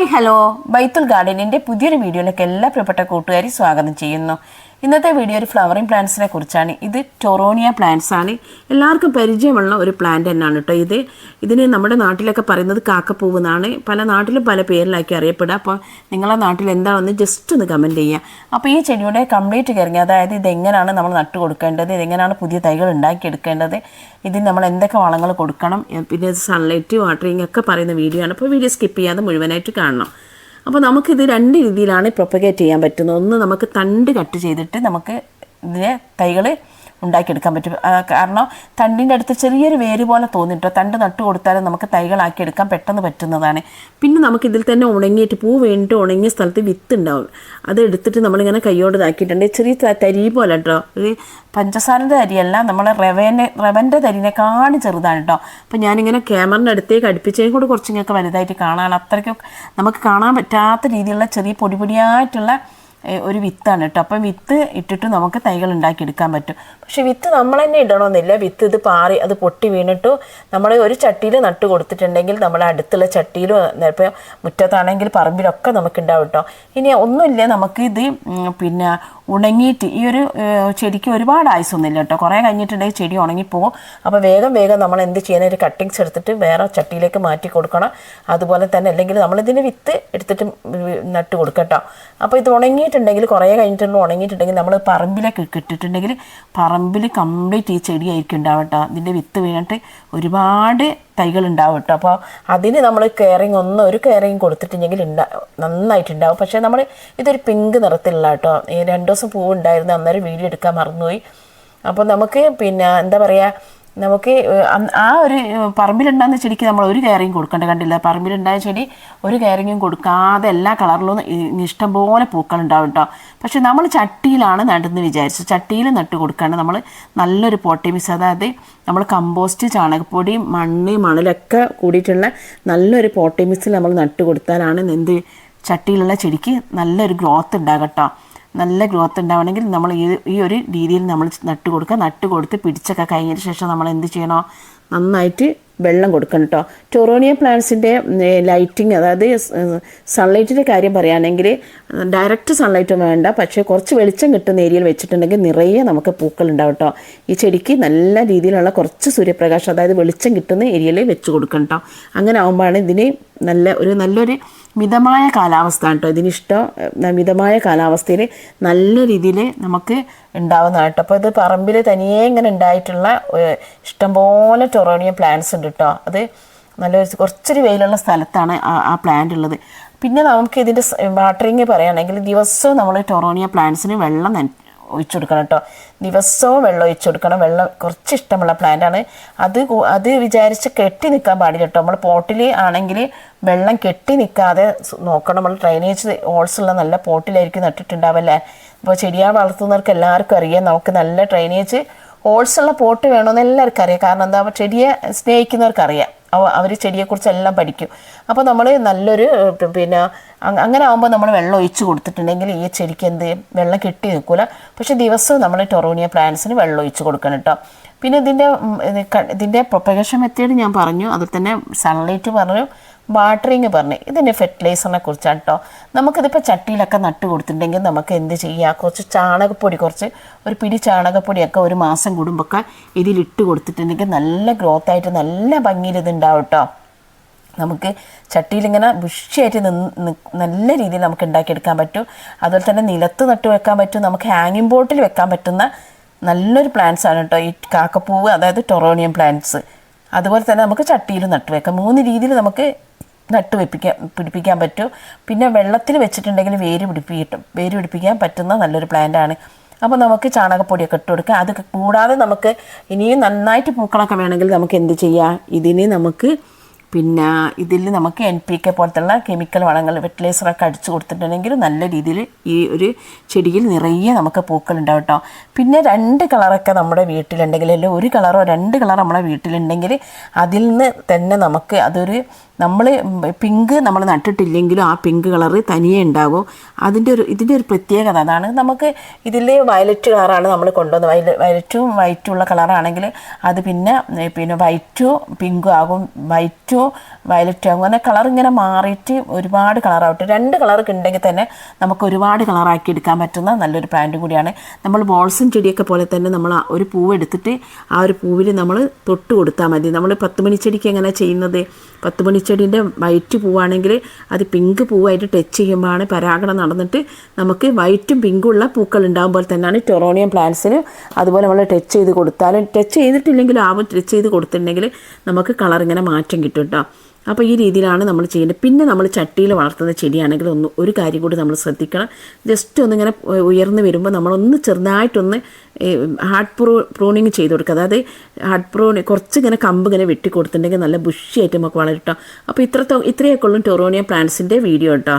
Hi hello. ബൈത്തുൽ ഗാർഡനിന്റെ പുതിയൊരു വീഡിയോയിലേക്ക് എല്ലാ പ്രിയപ്പെട്ട കൂട്ടുകാരി സ്വാഗതം ചെയ്യുന്നു. ഇന്നത്തെ വീഡിയോ ഒരു ഫ്ലവറിംഗ് പ്ലാന്റ്സിനെ കുറിച്ചാണ്. ഇത് ടൊറോണിയ പ്ലാന്റ്സ് ആണ്. എല്ലാവർക്കും പരിചയമുള്ള ഒരു പ്ലാന്റ് തന്നെയാണ് കേട്ടോ ഇത്. ഇതിന് നമ്മുടെ നാട്ടിലൊക്കെ പറയുന്നത് കാക്കപ്പൂവ് എന്നാണ്. പല നാട്ടിലും പല പേരിലാക്കി അറിയപ്പെടുക. അപ്പോൾ നിങ്ങളെ നാട്ടിൽ എന്താണെന്ന് ജസ്റ്റ് ഒന്ന് കമന്റ് ചെയ്യുക. അപ്പോൾ ഈ ചെടിയുടെ കംപ്ലീറ്റ് കയറി അതായത് ഇതെങ്ങനെയാണ് നമ്മൾ നട്ട് കൊടുക്കേണ്ടത്? ഇതെങ്ങനെയാണ് പുതിയ തൈകൾ ഉണ്ടാക്കിയെടുക്കേണ്ടത് ഇതിന് നമ്മൾ എന്തൊക്കെ വളങ്ങൾ കൊടുക്കണം? പിന്നെ സൺലൈറ്റ് വാട്ടറിങ് ഒക്കെ പറയുന്ന വീഡിയോ ആണ്. അപ്പോൾ വീഡിയോ സ്കിപ്പ് ചെയ്യാതെ മുഴുവനായിട്ട് കാണണം. അപ്പോൾ നമുക്കിത് രണ്ട് രീതിയിലാണ് പ്രൊപ്പഗേറ്റ് ചെയ്യാൻ പറ്റുന്നത്. ഒന്ന് നമുക്ക് തണ്ട് കട്ട് ചെയ്തിട്ട് നമുക്ക് ഇതിനെ തൈകൾ ഉണ്ടാക്കിയെടുക്കാൻ പറ്റും. കാരണം തണ്ടിന്റെ അടുത്ത് ചെറിയൊരു വേര് പോലെ തോന്നിട്ടോ? തണ്ട് നട്ട് കൊടുത്താലും നമുക്ക് തൈകളാക്കി എടുക്കാൻ പെട്ടെന്ന് പറ്റുന്നതാണ്. പിന്നെ നമുക്ക് ഇതിൽ തന്നെ ഉണങ്ങിയിട്ട് പൂ വീണിട്ട് ഉണങ്ങിയ സ്ഥലത്ത് വിത്ത് ഉണ്ടാവും. അത് എടുത്തിട്ട് നമ്മളിങ്ങനെ കൈയോട് ഇതാക്കിയിട്ടുണ്ട്. ചെറിയ തരി പോലെ കേട്ടോ ഒരു പഞ്ചസാരന്റെ തരിയല്ല നമ്മൾ റവേനെ റവന്റെ തരിനെക്കാളും ചെറുതാണ് കേട്ടോ അപ്പോൾ ഞാനിങ്ങനെ ക്യാമറിന്റെ അടുത്തേക്ക് അടുപ്പിച്ചതും കൂടെ കുറച്ചിങ്ങനെയൊക്കെ വലുതായിട്ട് കാണാൻ അത്രയ്ക്കും നമുക്ക് കാണാൻ പറ്റാത്ത രീതിയിലുള്ള ചെറിയ പൊടി പൊടിയായിട്ടുള്ള ഒരു വിത്താണ് കേട്ടോ അപ്പം വിത്ത് ഇട്ടിട്ട് നമുക്ക് തൈകൾ ഉണ്ടാക്കിയെടുക്കാൻ പറ്റും. പക്ഷേ വിത്ത് നമ്മൾ തന്നെ ഇടണമെന്നില്ല. വിത്ത് ഇത് പാറി അത് പൊട്ടി വീണിട്ടു നമ്മൾ ഒരു ചട്ടിയിൽ നട്ട് കൊടുത്തിട്ടുണ്ടെങ്കിൽ നമ്മുടെ അടുത്തുള്ള ചട്ടിയിലും ഇപ്പോൾ മുറ്റത്താണെങ്കിൽ പറമ്പിലൊക്കെ നമുക്ക് ഉണ്ടാവും കേട്ടോ ഇനി ഒന്നുമില്ല. നമുക്ക് ഇത് പിന്നെ ഉണങ്ങിയിട്ട് ഈ ഒരു ചെടിക്ക് ഒരുപാട് ആയുസൊന്നുമില്ല കേട്ടോ. കുറേ കഴിഞ്ഞിട്ടുണ്ടെങ്കിൽ ചെടി ഉണങ്ങിപ്പോകും അപ്പോൾ വേഗം വേഗം നമ്മൾ എന്ത് ചെയ്യുന്ന ഒരു കട്ടിങ്സ് എടുത്തിട്ട് വേറെ ചട്ടിയിലേക്ക് മാറ്റി കൊടുക്കണം. അതുപോലെ തന്നെ അല്ലെങ്കിൽ നമ്മളിതിന് വിത്ത് എടുത്തിട്ട് നട്ട് കൊടുക്കട്ടോ അപ്പോൾ ഇത് ഉണങ്ങിയിട്ടുണ്ടെങ്കിൽ കുറേ കഴിഞ്ഞിട്ടുണ്ട് ഉണങ്ങിയിട്ടുണ്ടെങ്കിൽ നമ്മൾ പറമ്പിലേക്ക് ഇട്ടിട്ടുണ്ടെങ്കിൽ പറമ്പിൽ കംപ്ലീറ്റ് ഈ ചെടിയായിരിക്കും ഉണ്ടാവട്ടോ ഇതിന്റെ വിത്ത് വീണിട്ട് ഒരുപാട് തൈകൾ ഉണ്ടാവും കേട്ടോ അപ്പോൾ അതിന് നമ്മൾ കെയറിങ് ഒന്നും ഒരു കെയറിങ് കൊടുത്തിട്ടുണ്ടെങ്കിൽ ഉണ്ടാ നന്നായിട്ടുണ്ടാവും. പക്ഷേ നമ്മൾ ഇതൊരു പിങ്ക് നിറത്തിലുള്ള കേട്ടോ ഈ രണ്ട് ദിവസം പൂവ് ഉണ്ടായിരുന്നു അന്നേരം വീഡിയോ എടുക്കാൻ മറന്നുപോയി. അപ്പോൾ നമുക്ക് പിന്നെ എന്താ പറയുക നമുക്ക് ആ ഒരു പറമ്പിലുണ്ടാകുന്ന ചെടിക്ക് നമ്മൾ ഒരു കെയറിങ് കൊടുക്കേണ്ട കണ്ടില്ല? പറമ്പിലുണ്ടായ ചെടി ഒരു കെയറിങ്ങും കൊടുക്കാതെ എല്ലാ കളറിലും ഇഷ്ടംപോലെ പൂക്കളുണ്ടാവും കേട്ടോ പക്ഷെ നമ്മൾ ചട്ടിയിലാണ് നടുന്നത് വിചാരിച്ചു. ചട്ടിയിൽ നട്ട് കൊടുക്കാണ്ട് നമ്മൾ നല്ലൊരു പോട്ടിമിക്സ് അതായത് നമ്മൾ കമ്പോസ്റ്റ് ചാണകപ്പൊടി മണ്ണ് മണലൊക്കെ കൂടിയിട്ടുള്ള നല്ലൊരു പോട്ടിമിക്സിൽ നമ്മൾ നട്ട് കൊടുത്താലാണ് എന്ത്? ചട്ടിയിലുള്ള ചെടിക്ക് നല്ലൊരു ഗ്രോത്ത് ഉണ്ടാകട്ടോ. നല്ല ഗ്രോത്ത് ഉണ്ടാവണമെങ്കിൽ നമ്മൾ ഈ ഈ ഒരു രീതിയിൽ നമ്മൾ നട്ട് കൊടുക്കുക. നട്ട് കൊടുത്ത് പിടിച്ചൊക്കെ കഴിഞ്ഞതിന് ശേഷം നമ്മൾ എന്ത് ചെയ്യണോ? നന്നായിട്ട് വെള്ളം കൊടുക്കണം കേട്ടോ ടൊറോണിയ പ്ലാന്റ്സിന്റെ ലൈറ്റിങ് അതായത് സൺലൈറ്റിന്റെ കാര്യം പറയുകയാണെങ്കിൽ ഡയറക്റ്റ് സൺലൈറ്റ് വേണ്ട. പക്ഷേ കുറച്ച് വെളിച്ചം കിട്ടുന്ന ഏരിയയിൽ വെച്ചിട്ടുണ്ടെങ്കിൽ നിറയെ നമുക്ക് പൂക്കൾ ഉണ്ടാവും കേട്ടോ ഈ ചെടിക്ക് നല്ല രീതിയിലുള്ള കുറച്ച് സൂര്യപ്രകാശം അതായത് വെളിച്ചം കിട്ടുന്ന ഏരിയയിൽ വെച്ച് കൊടുക്കണം കേട്ടോ അങ്ങനെ ആകുമ്പോഴാണ് ഇതിന് നല്ല ഒരു നല്ലൊരു മിതമായ കാലാവസ്ഥ കേട്ടോ. ഇതിനിഷ്ടം മിതമായ കാലാവസ്ഥയിൽ നല്ല രീതിയിൽ നമുക്ക് ഉണ്ടാവുന്നതാണ് കേട്ടോ. അപ്പോൾ ഇത് പറമ്പിൽ തനിയെ ഇങ്ങനെ ഉണ്ടായിട്ടുള്ള ഇഷ്ടംപോലെ ടൊറോണിയ പ്ലാന്റ്സ് ഉണ്ട് കേട്ടോ. അത് നല്ല കുറച്ചൊരു വെയിലുള്ള സ്ഥലത്താണ് ആ- പ്ലാന്റ് ഉള്ളത്. പിന്നെ നമുക്ക് ഇതിന്റെ വാട്ടറിങ് പറയുകയാണെങ്കിൽ ദിവസവും നമ്മൾ ടൊറോണിയ പ്ലാന്റ്സിന് വെള്ളം ഒഴിച്ചു കൊടുക്കണം കേട്ടോ. ദിവസവും വെള്ളം ഒഴിച്ചു കൊടുക്കണം വെള്ളം കുറച്ച് ഇഷ്ടമുള്ള പ്ലാന്റ് ആണ്. അത് അത് വിചാരിച്ച് കെട്ടി നിൽക്കാൻ പാടില്ല കേട്ടോ. നമ്മൾ പോട്ടിൽ ആണെങ്കിൽ വെള്ളം കെട്ടി നിൽക്കാതെ നോക്കണം. നമ്മൾ ഡ്രൈനേജ് ഹോൾസ് ഉള്ള നല്ല പോട്ടിലായിരിക്കും നട്ടിട്ടുണ്ടാവല്ലേ? അപ്പോൾ ചെടിയാ വളർത്തുന്നവർക്ക് എല്ലാവർക്കും അറിയാം. നമുക്ക് നല്ല ഡ്രൈനേജ് ഹോൾസ് ഉള്ള പോട്ട് വേണമെന്ന് എല്ലാവർക്കും അറിയാം. കാരണം എന്താ? ചെടിയെ സ്നേഹിക്കുന്നവർക്ക് അറിയാം. അവർ ചെടിയെക്കുറിച്ചെല്ലാം പഠിക്കും. അപ്പോൾ നമ്മൾ നല്ലൊരു പിന്നെ അങ്ങനെ ആകുമ്പോൾ നമ്മൾ വെള്ളം ഒഴിച്ച് കൊടുത്തിട്ടുണ്ടെങ്കിൽ ഈ ചെടിക്ക് എന്ത്? വെള്ളം കെട്ടി നിൽക്കില്ല പക്ഷേ ദിവസവും നമ്മൾ ടൊറോണിയ പ്ലാന്റ്സിന് വെള്ളം ഒഴിച്ച് കൊടുക്കണം കേട്ടോ പിന്നെ ഇതിന്റെ ഇതിന്റെ പ്രൊപ്പഗേഷൻ മെത്തേഡ് ഞാൻ പറഞ്ഞു. അതിൽ തന്നെ സൺലൈറ്റ് പറഞ്ഞു. വാട്ടറിങ് പറഞ്ഞു. ഇതിന്റെ ഫെർട്ടിലൈസറിനെ കുറിച്ചാണ് കേട്ടോ നമുക്കിതിപ്പോൾ ചട്ടിയിലൊക്കെ നട്ട് കൊടുത്തിട്ടുണ്ടെങ്കിൽ നമുക്ക് എന്ത് ചെയ്യാം? കുറച്ച് ചാണകപ്പൊടി കുറച്ച് ഒരു പിടി ചാണകപ്പൊടിയൊക്കെ ഒരു മാസം കൂടുമ്പോഴൊക്കെ ഇതിലിട്ട് കൊടുത്തിട്ടുണ്ടെങ്കിൽ നല്ല ഗ്രോത്ത് ആയിട്ട് നല്ല ഭംഗിയിൽ ഇതുണ്ടാവും കേട്ടോ നമുക്ക് ചട്ടിയിലിങ്ങനെ ബുഷിയായിട്ട് നിന്ന് നല്ല രീതിയിൽ നമുക്ക് ഉണ്ടാക്കിയെടുക്കാൻ പറ്റും. അതുപോലെ തന്നെ നിലത്ത് നട്ട് വെക്കാൻ പറ്റും. നമുക്ക് ഹാങ്ങിങ് ബോട്ടിൽ വെക്കാൻ പറ്റുന്ന നല്ലൊരു പ്ലാന്റ്സ് ആണ് കേട്ടോ ഈ കാക്കപ്പൂവ് അതായത് ടൊറോണിയം പ്ലാന്റ്സ് അതുപോലെ തന്നെ നമുക്ക് ചട്ടിയിൽ നട്ട് വെക്കാം. മൂന്ന് രീതിയിൽ നമുക്ക് നട്ട് വെപ്പിക്കാൻ പിടിപ്പിക്കാൻ പറ്റും. പിന്നെ വെള്ളത്തിൽ വെച്ചിട്ടുണ്ടെങ്കിൽ വേര് പിടിപ്പിക്കും വേര് പിടിപ്പിക്കാൻ പറ്റുന്ന നല്ലൊരു പ്ലാന്റാണ് അപ്പോൾ നമുക്ക് ചാണകപ്പൊടിയൊക്കെ ഇട്ട് കൊടുക്കാം. അത് കൂടാതെ നമുക്ക് ഇനിയും നന്നായിട്ട് പൂക്കളൊക്കെ വേണമെങ്കിൽ നമുക്ക് എന്ത് ചെയ്യാം? ഇതിന് നമുക്ക് പിന്നെ ഇതിൽ നമുക്ക് എൻ പി കെ പോലത്തുള്ള കെമിക്കൽ വളങ്ങൾ ഫെർട്ടിലൈസറൊക്കെ അടിച്ചു കൊടുത്തിട്ടുണ്ടെങ്കിൽ നല്ല രീതിയിൽ ഈ ഒരു ചെടിയിൽ നിറയെ നമുക്ക് പൂക്കളുണ്ടാവും കേട്ടോ പിന്നെ രണ്ട് കളറൊക്കെ നമ്മുടെ വീട്ടിലുണ്ടെങ്കിൽ അല്ലെങ്കിൽ ഒരു കളറോ രണ്ട് കളറോ നമ്മുടെ വീട്ടിലുണ്ടെങ്കിൽ അതിൽ നിന്ന് തന്നെ നമുക്ക് അതൊരു നമ്മൾ പിങ്ക് നമ്മൾ നട്ടിട്ടില്ലെങ്കിലും ആ പിങ്ക് കളറ് തനിയെ ഉണ്ടാകും അതിന്റെ ഒരു ഇതിന്റെ ഒരു പ്രത്യേകത അതാണ്. നമുക്ക് ഇതിൽ വയലറ്റ് കളറാണ് നമ്മൾ കൊണ്ടുവന്നത് വയല വയലറ്റും വൈറ്റും ഉള്ള കളറാണെങ്കിൽ അത് പിന്നെ പിന്നെ വൈറ്റും പിങ്കും ആകും. വൈറ്റും വയലറ്റും ആകും അങ്ങനെ കളർ ഇങ്ങനെ മാറിയിട്ട് ഒരുപാട് കളറാവട്ടെ രണ്ട് കളറൊക്കെ ഉണ്ടെങ്കിൽ തന്നെ നമുക്ക് ഒരുപാട് കളറാക്കി എടുക്കാൻ പറ്റുന്ന നല്ലൊരു പ്ലാന്റ് കൂടിയാണ്. നമ്മൾ ബോൾസും ചെടിയൊക്കെ പോലെ തന്നെ നമ്മൾ ഒരു പൂവ് എടുത്തിട്ട് ആ ഒരു പൂവിൽ നമ്മൾ തൊട്ട് കൊടുത്താൽ മതി. നമ്മൾ പത്ത് മണിച്ചെടിക്ക് എങ്ങനെ ചെയ്യുന്നത്? പത്ത് മണിച്ചെടീന്റെ വൈറ്റ് പൂവാണെങ്കിൽ അത് പിങ്ക് പൂവായിട്ട് ടച്ച് ചെയ്യുമ്പോഴാണ് പരാഗണം നടന്നിട്ട് നമുക്ക് വൈറ്റും പിങ്കും ഉള്ള പൂക്കൾ ഉണ്ടാകുമ്പോൾ തന്നെയാണ് ടൊറോണിയം പ്ലാന്റ്സിന്. അതുപോലെ നമ്മൾ ടച്ച് ചെയ്ത് കൊടുത്താലും ടച്ച് ചെയ്തിട്ടില്ലെങ്കിലും ആവും ടച്ച് ചെയ്ത് കൊടുത്തിട്ടുണ്ടെങ്കിൽ നമുക്ക് കളർ ഇങ്ങനെ മാറ്റം കിട്ടും കേട്ടോ അപ്പോൾ ഈ രീതിയിലാണ് നമ്മൾ ചെയ്യേണ്ടത്. പിന്നെ നമ്മൾ ചട്ടിയിൽ വളർത്തുന്ന ചെടിയാണെങ്കിൽ ഒന്ന് ഒരു കാര്യം കൂടി നമ്മൾ ശ്രദ്ധിക്കണം. ജസ്റ്റ് ഒന്നിങ്ങനെ ഉയർന്നു വരുമ്പോൾ നമ്മളൊന്ന് ചെറുതായിട്ടൊന്ന് ഹാർഡ് പ്രൂ പ്രൂണിങ് ചെയ്ത് കൊടുക്കുക. അതായത് ഹാർഡ് പ്രൂണി കുറച്ച് ഇങ്ങനെ കമ്പ് ഇങ്ങനെ വെട്ടി കൊടുത്തിട്ടുണ്ടെങ്കിൽ നല്ല ബുഷിയായിട്ട് നമുക്ക് വളരട്ടോ. അപ്പോൾ ഇത്രത്തോ ഇത്രയൊക്കെ ഉള്ളൂ ടൊറോണിയ പ്ലാന്റ്സിന്റെ വീഡിയോ കേട്ടോ.